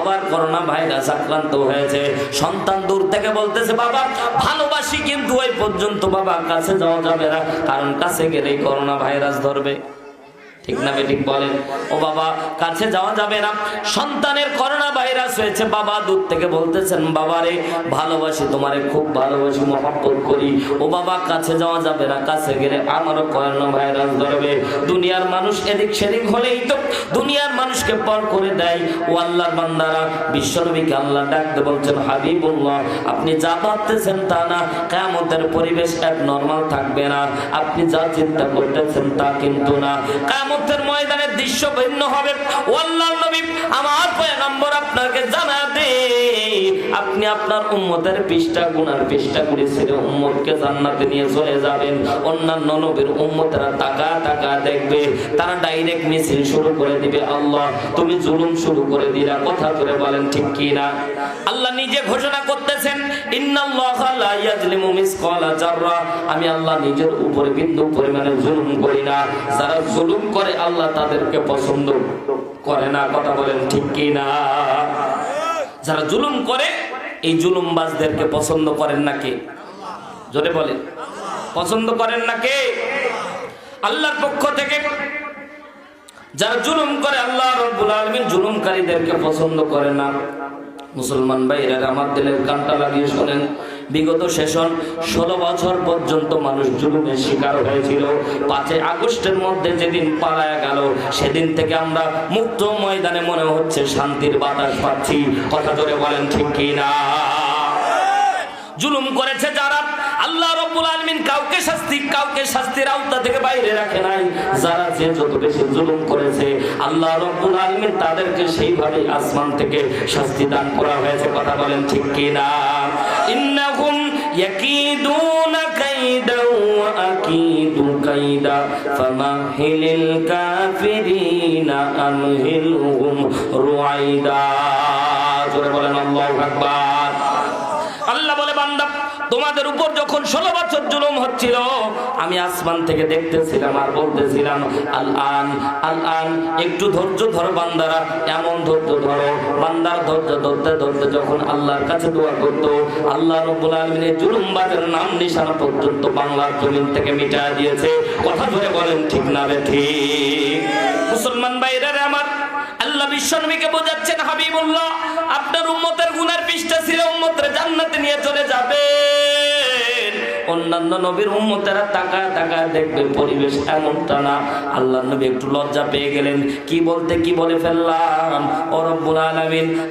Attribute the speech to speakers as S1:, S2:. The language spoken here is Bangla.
S1: আবার করোনা ভাইরাস আক্রান্ত হয়েছে। সন্তান দূর থেকে বলতেছে, বাবা, ভালোবাসি কিন্তু ওই পর্যন্ত বাবা কাছে যাওয়া যাবে না। কারণ কাছে গেলেই করোনা ভাইরাস ধরবে। ঠিক না বলেন? ও বাবা, কাছে যাওয়া যাবে না। সন্তানের করোনা ভাইরাস হয়েছে। বাবা দূর থেকে বলতেছেন ভালোবাসি তোমারে, খুব ভালোবাসি করি। ও বাবা, কাছে যাওয়া যাবে না। কাছে গেলে আমারও করোনা ভাইরাস ধরবে। দুনিয়ার মানুষ এদিক সেদিক হলেই তো দুনিয়ার মানুষকে পর করে দেয়। ও আল্লাহর বান্দারা, বিশ্বনবীকে আল্লাহ ডাকতে বলছেন, হাবিবুল্লাহ, আপনি যা ভাবতেছেন তা না। কেমতের পরিবেশ এক নর্মাল থাকবে না। আপনি যা চিন্তা করতেছেন তা কিন্তু না। কেমতের ময়দানের দৃশ্য ভিন্ন হবে। আল্লাহ নবী আমার পয়গম্বর দে আপনি আপনার উম্মতের পৃষ্ঠা, গুনার পৃষ্ঠা গুলি ছেড়ে উম্মতকে জান্নাতে নিয়ে চলে যাবেন। অন্যান্য নবীর উম্মতেরা টাকা টাকা দেখবে, তারা ডাইরেক্ট মিছিল শুরু করে দিবে, আল্লাহ তুমি জুলুম শুরু করে দিলা, কথা করে বলেন ঠিক কি না আল্লাহ নিজে ঘোষণা করতেছেন আমি আল্লাহ নিজের উপরে বিন্দু পরিমাণে জুলুম করি না। যারা জুলুম করে, আল্লাহ তাদেরকে পছন্দ করে না। কথা বলেন ঠিক কি না যারা জুলুম করে এই জুলুমবাজদেরকে পছন্দ করেন না কে? জোরে বলেন। পছন্দ করেন না কে? আল্লাহর পক্ষ থেকে যারা জুলুম করে, আল্লাহ রব্বুল আলামিন জুলুমকারীদেরকে পছন্দ করে না। মুসলমান ভাইরা আমার দিলের কানটা লাগিয়ে শোনেন। বিগত সেশন ষোলো বছর পর্যন্ত মানুষ জুলুমের শিকার হয়েছিল। পাঁচই আগস্টের মধ্যে যেদিন পালায়া গেল, সেদিন থেকে আমরা মুক্ত ময়দানে মনে হচ্ছে শান্তির বাতাস পাচ্ছি। কথা ধরে বলেন ঠিক কি না জুলুম করেছে যারা আল্লাহ রব্বুল আলমিন কাউকে শাস্তি, কাউকে শাস্তির আওতা থেকে বাইরে রাখে নাই। যারা যে যত বেশি জুলুম করেছে, আল্লাহ রব্বুল আলমিন তাদেরকে সেইভাবে আসমান থেকে শাস্তি দান করা হয়েছে। কথা বলেন ঠিক কি না ইন্নাহুম ইয়াকিদুনা কাইদা ওয়া আকিদু কাইদা, ফামাহিলিল কাফিরিনা আমহিলহুম রুয়াইদা জোরে বলেন, আল্লাহু আকবার। তোমাদের উপর যখন ষোলো বছর জুলুম হচ্ছিল, আমি আসমান থেকে দেখতেছিলাম আর বলতেছিলাম আল আন আল আন একটু ধৈর্য ধরো বান্দারা, এমন ধৈর্য ধরো। বান্দার ধৈর্য ধরতে ধরতে যখন আল্লাহর কাছে দোয়া করতো, আল্লাহ রব্বুল আলমিনের জুলুমবাজের নাম নিশানা পর্যন্ত বাংলার জমিন থেকে মিটা দিয়েছে। কথা ধরে বলেন, ঠিক না রে ঠিক? মুসলমান বাইরে আমার, আল্লাহ বিশ্বনবীকে বোঝাচ্ছেন, হাবিবুল্লাহ, আপনার উম্মতের গুনার পৃষ্ঠা ছিল উম্মতের জান্নাতে নিয়ে চলে যাবে। অন্যান্য নবীর উম্মতেরা টাকা তাকায় দেখবে পরিবেশ এমনটা না। আল্লাহ নবী একটু লজ্জা পেয়ে গেলেন। কি বলতে কি বলে ফেললাম? ও রব্বুল আলামিন